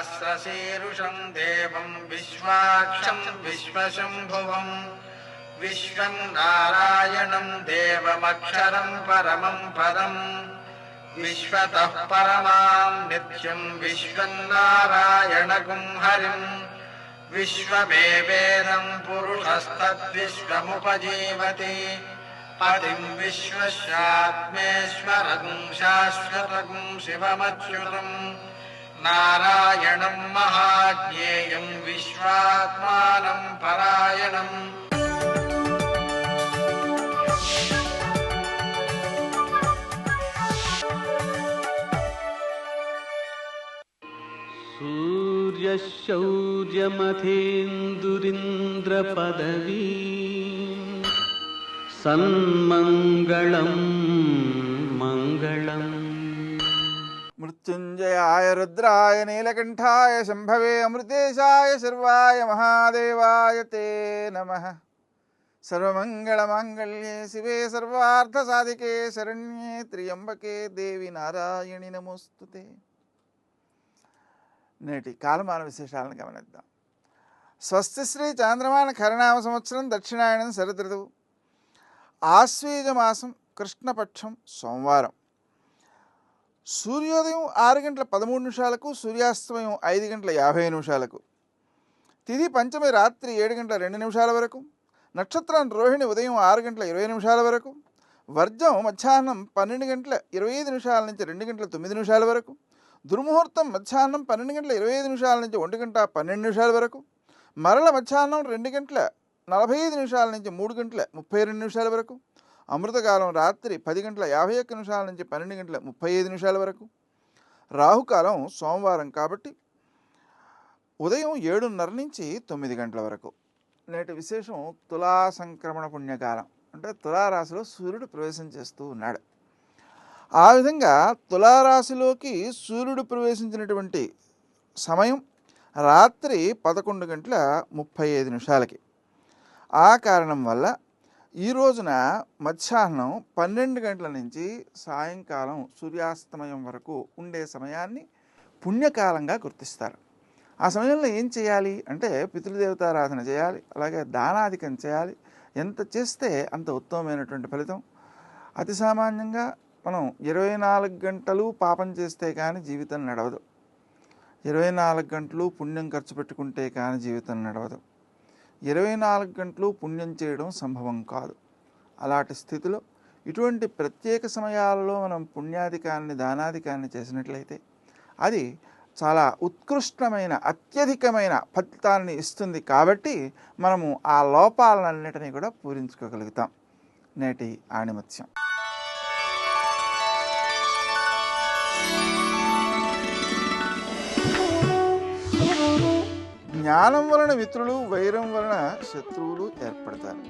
विश्वम् देवम् विश्वाक्षम् विश्वशम्भुवम् विश्वम् नारायणम् देवमक्षरम् परमम् पदम् विश्वतः परमाम् नित्यम् विश्वम् नारायणगुम् हरिम् विश्वमेवेदम् पुरुषस्तद्विश्वमुपजीवति पतिम् विश्वस्यात्मेश्वरगुम् शाश्वतगुम् शिवमच्युतम् नारायणम् महाज्ञेयम् विश्वात्मानम् परायणम् सूर्यशौर्यमथेन्दुरिन्द्रपदवी सन्मङ्गलं मङ्गलम् మృత్యుంజయాయ రుద్రాయ నీలకంఠాయ శంభవే అమృతేశాయ శర్వాయ మహాదేవాయ తే నమ సర్వమంగళమాంగళ్యే శివే సర్వార్థసాధికే శరణ్యే త్రియంబకే దేవి నారాయణి నమోస్తుతే నేటి కాలమాన విశేషాలను గమనిద్దాం. స్వస్తి శ్రీ చాంద్రమాన ఖరనామ సంవత్సరం దక్షిణాయనం శరదృతువు. ఆశ్వీజమాసం కృష్ణపక్షం సోమవారం. సూర్యోదయం ఆరు గంటల పదమూడు నిమిషాలకు సూర్యాస్తమయం ఐదు గంటల యాభై నిమిషాలకు. తిది పంచమి రాత్రి ఏడు గంటల రెండు నిమిషాల వరకు. నక్షత్రం రోహిణి ఉదయం ఆరు గంటల ఇరవై నిమిషాల వరకు. వర్జం మధ్యాహ్నం పన్నెండు గంటల ఇరవై ఐదు నిమిషాల నుంచి రెండు గంటల తొమ్మిది నిమిషాల వరకు. దుర్ముహూర్తం మధ్యాహ్నం పన్నెండు గంటల ఇరవై ఐదు నిమిషాల నుంచి ఒంటి గంట పన్నెండు నిమిషాల వరకు. మరల మధ్యాహ్నం రెండు గంటల నలభై ఐదు నిమిషాల నుంచి మూడు గంటల ముప్పై రెండు నిమిషాల వరకు. అమృతకాలం రాత్రి పది గంటల యాభై ఒక్క నిమిషాల నుంచి పన్నెండు గంటల ముప్పై ఐదు నిమిషాల వరకు. రాహుకాలం సోమవారం కాబట్టి ఉదయం ఏడున్నర నుంచి తొమ్మిది గంటల వరకు. నేటి విశేషం తులా సంక్రమణ పుణ్యకాలం. అంటే తులారాశిలో సూర్యుడు ప్రవేశం చేస్తూ ఉన్నాడు. ఆ విధంగా తులారాశిలోకి సూర్యుడు ప్రవేశించినటువంటి సమయం రాత్రి పదకొండు గంటల ముప్పై ఐదు నిమిషాలకి. ఆ కారణం వల్ల ఈ రోజున మధ్యాహ్నం పన్నెండు గంటల నుంచి సాయంకాలం సూర్యాస్తమయం వరకు ఉండే సమయాన్ని పుణ్యకాలంగా గుర్తిస్తారు. ఆ సమయంలో ఏం చేయాలి? అంటే పితృదేవతారాధన చేయాలి అలాగే దానాధికం చేయాలి. ఎంత చేస్తే అంత ఉత్తమమైనటువంటి ఫలితం? అతి సామాన్యంగా మనం ఇరవై నాలుగు గంటలు పాపం చేస్తే కానీ జీవితం నడవదు. ఇరవై నాలుగు గంటలు పుణ్యం ఖర్చు పెట్టుకుంటే కానీ జీవితం నడవదు. ఇరవై నాలుగు గంటలు పుణ్యం చేయడం సంభవం కాదు. అలాంటి స్థితిలో ఇటువంటి ప్రత్యేక సమయాలలో మనం పుణ్యాధికాన్ని దానాధికాన్ని చేసినట్లయితే అది చాలా ఉత్కృష్టమైన అత్యధికమైన ఫలితాన్ని ఇస్తుంది కాబట్టి మనము ఆ లోపాలన్నిటినీ కూడా పూరించుకోగలుగుతాం. నేటి ఆణిమత్యం. జ్ఞానం వలన మిత్రులు వైరం వలన శత్రువులు ఏర్పడతారు.